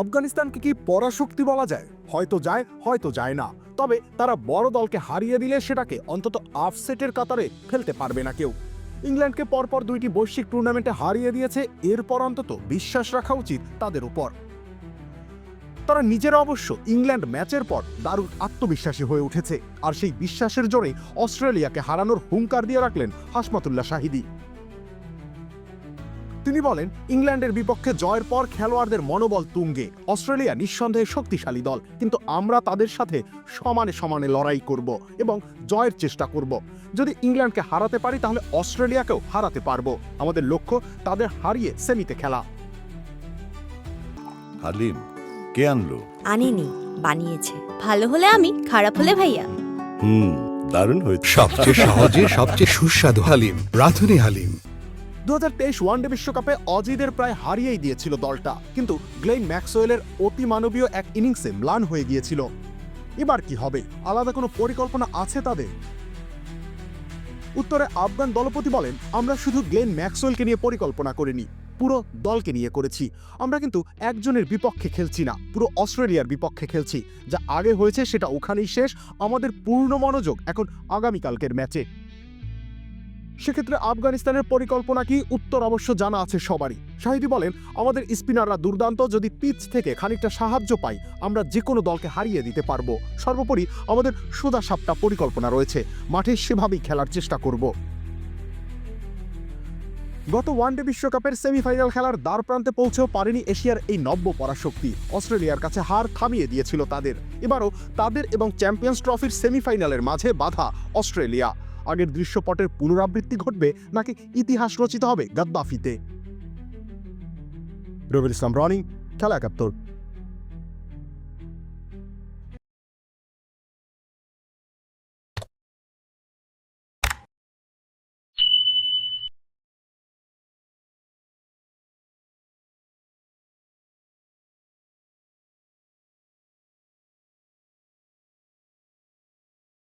আফগানিস্তানকে কি পরাশক্তি বলা যায়? হয়তো যায় হয়তো যায় না। তবে তারা বড় দলকে হারিয়ে দিলে সেটাকে অন্তত আফসেটের কাতারে ফেলতে পারবে না কেউ। ইংল্যান্ডকে পরপর দুইটি বৈশ্বিক টুর্নামেন্টে হারিয়ে দিয়েছে, এরপর অন্তত বিশ্বাস রাখা উচিত তাদের উপর। তারা নিজেরা অবশ্য ইংল্যান্ড ম্যাচের পর দারুণ আত্মবিশ্বাসী হয়ে উঠেছে, আর সেই বিশ্বাসের জোরে অস্ট্রেলিয়াকে হারানোর হুঙ্কার দিয়ে রাখলেন হাসমাতুল্লাহ শাহিদি। তিনি বলেন ইংল্যান্ডের বিপক্ষে জয়ের পর খেলোয়াড়দের মনোবল তুঙ্গে। অস্ট্রেলিয়া নিঃসন্দেহে শক্তিশালী দল কিন্তু আমরা তাদের সাথে সমানে সমানে লড়াই করব এবং জয়ের চেষ্টা করব। যদি ইংল্যান্ডকে হারাতে পারি তাহলে অস্ট্রেলিয়াকেও হারাতে পারব। আমাদের লক্ষ্য তাদের হারিয়ে সেমিতে খেলা। হালিম কে আনলো? আনিনি বানিয়েছে। ভালো হলে আমি খারাপ হলে ভাইয়া। হুম দারুণ হয়েছে। সবচেয়ে সহজে সবচেয়ে সুস্বাদু হালিম রাধুনি হালিম। দু ওয়ানডে বিশ্বকাপে অজিদের প্রায় হারিয়েই দিয়েছিল দলটা। কিন্তু গ্লেন ম্যাক্সওয়েলের অতিমানবীয় এক ইনিংসে ম্লান হয়ে গিয়েছিল। এবার কি হবে? আলাদা কোনো পরিকল্পনা আছে তাদের? উত্তরে আফগান দলপতি বলেন, আমরা শুধু গ্লেন ম্যাক্সওয়েলকে নিয়ে পরিকল্পনা করিনি, পুরো দলকে নিয়ে করেছি। আমরা কিন্তু একজনের বিপক্ষে খেলছি না, পুরো অস্ট্রেলিয়ার বিপক্ষে খেলছি। যা আগে হয়েছে সেটা ওখানেই শেষ, আমাদের পূর্ণ মনোযোগ এখন আগামীকালকের ম্যাচে। সেক্ষেত্রে আফগানিস্তানের পরিকল্পনা কি? উত্তর অবশ্য জানা আছে সবারই। শাহিদি বলেন, আমাদের স্পিনাররা দুর্দান্ত, যদি পিচ থেকে খানিকটা সাহায্য পাই, আমরা যে কোনো দলকে হারিয়ে দিতে পারব। সর্বোপরি আমাদের সোজা সাপটা পরিকল্পনা রয়েছে। মাঠে সেভাবেই খেলার চেষ্টা করব। গত ওয়ানডে বিশ্বকাপের সেমিফাইনাল খেলার দ্বার প্রান্তে পৌঁছেও পারেনি এশিয়ার এই নব্য পরাশক্তি। অস্ট্রেলিয়ার কাছে হার থামিয়ে দিয়েছিল তাদের। এবারও তাদের এবং চ্যাম্পিয়ন্স ট্রফির সেমিফাইনালের মাঝে বাধা অস্ট্রেলিয়া। আগের দৃশ্যপটের পুনরাবৃত্তি ঘটবে নাকি ইতিহাস রচিত হবে গাদ্দাফিতে? রবিল ইসলাম রনি খেলা একাত্তর।